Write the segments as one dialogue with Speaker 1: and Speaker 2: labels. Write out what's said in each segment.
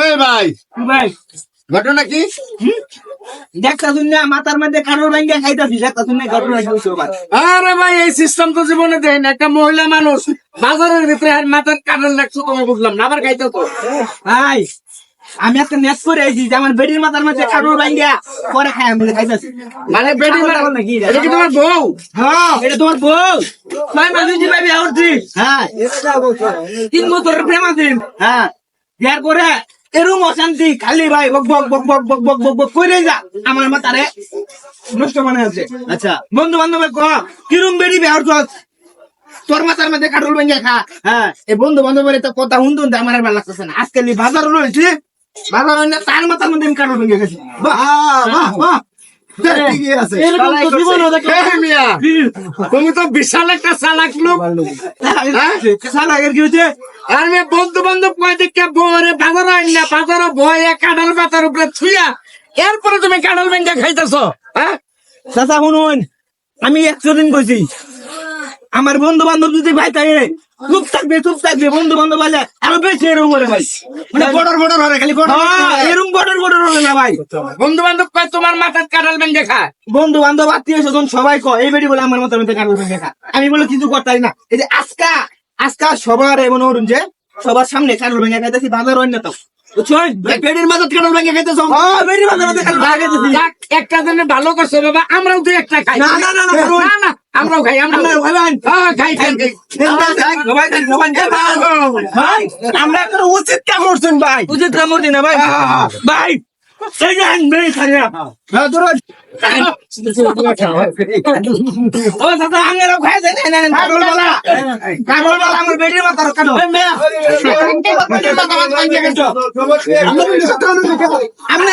Speaker 1: এই ভাই।
Speaker 2: ভাই
Speaker 1: ঘটনা কি?
Speaker 2: দেখতা শুনে মাথার মধ্যে কারোর ভাঙ্গা খাইতাছি দেখতা শুনে ঘটনা কি
Speaker 1: আরে ভাই এই সিস্টেম তো জীবনে দেয় না। একটা মহিলা মানুষ বাজারের ভিতরে আর মাথার তোমার বুঝলাম না আবার খাইতে তো।
Speaker 2: ভাই আমি একটা নেট করে আইছি যে আমার বেডির মাথার মধ্যে কারোর ভাঙ্গা পরে খাই আমি খাইতাছি।
Speaker 1: মানে বেটি
Speaker 2: পাগল নাকি?
Speaker 1: এটা কি তোমার বউ?
Speaker 2: হ্যাঁ এটা তোমার বউ। ছয় মাস ভাই বিয়া করছি হ্যাঁ। তিন বছরের প্রেম আছেন হ্যাঁ। বিয়ার করে এরম অশান্তি খালি ভাই বক বক বক বক বক বক বক বক করে যা। আমার মাথারে নষ্ট মনে আছে আচ্ছা। বন্ধু বান্ধবের ক কিরম বেরি বিয়া করছ তোর মাথার মধ্যে কাটল ভেঙে খা। হ্যাঁ। এই বন্ধু বান্ধবের তো কথা হুন তুন আমার ভালো লাগতেছে না। আজকে বাজার রয়েছে। বাজার তার মাথার মধ্যে আমি কাটল ভেঙে গেছি। বাহ বাহ। বাহ।
Speaker 1: তুমি তো বিশাল একটা চালাক লোক।
Speaker 2: হচ্ছে
Speaker 1: আর মেয়ে বন্ধু বান্ধব কয় দেখে বউরে বাজার আইন না বাজার বয়ে কাঁঠাল পাতার উপরে ছুইয়া এরপরে তুমি কাঁঠাল ভেঙ্গা খাইতেছো। হ্যাঁ?
Speaker 2: চাচা শুনুন আমি একশো দিন কইছি। আমার বন্ধু বান্ধব যদি ভাই থাকে চুপ থাকবে চুপ থাকবে বন্ধু বান্ধব বলে আরও বেশি এরকম করে ভাই মানে বর্ডার বর্ডার হবে খালি এরকম বর্ডার বর্ডার হবে না ভাই
Speaker 1: বন্ধু বান্ধব কয় তোমার মাথার ভেঙ্গে খায়
Speaker 2: বন্ধু বান্ধব আত্মীয় স্বজন সবাই কয় এই বেটি বলে আমার মতো মতো কারণ দেখা আমি বলে কিছু করতাই না এই যে আজকা আজকা সবার এমন ধরুন যে সবার সামনে কারণ ভেঙে খাইতেছি বাজার অন্য তো বুঝছেন বেডির মাথার কারণ ভেঙে খাইতেছ হ্যাঁ বেডির মাথার মধ্যে কারণ ভেঙে খাইতেছি
Speaker 1: যাক, একটা ভালো করছ বাবা আমরাও তো একটা খাই
Speaker 2: না, না, না, না,
Speaker 1: না না আমরাও খাই
Speaker 2: আমরা
Speaker 1: খাই।
Speaker 2: ভাই আমরা করে উচিত কামড়ছেন ভাই। উচিত কামড়ছি না ভাই। ভাই আমরা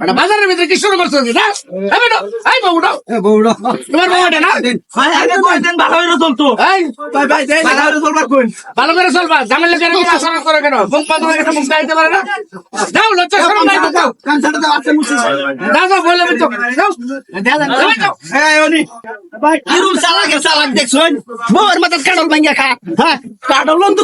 Speaker 1: বেটা বাজারের ভিতরে কি শুরু করছ না বেটা এই বউটা।
Speaker 2: বউড়া
Speaker 1: তোমার বউটা না?
Speaker 2: ভাই আগে কইতেন ভালো হইল চলতো?
Speaker 1: এই
Speaker 2: ভাই ভাই দেই ভালো হইল চলবার কোন
Speaker 1: ভালো করে চলবা। ঝামেলা কেন আচরণ করে কেন? মুখ পা তোমার মুখ চাইতে পারে না? যাও লজ্জা শরম নাই তো যাও
Speaker 3: কানসারটা তো আছে মুছে
Speaker 1: যাও যাও বললাম তো যাও। যাও যাও।
Speaker 2: এই অনি। ভাই। কিরম চালাক চালাক দেখছুন বউর মাথার কাডল ভাঙ্গা খা। হ্যাঁ কাডল তো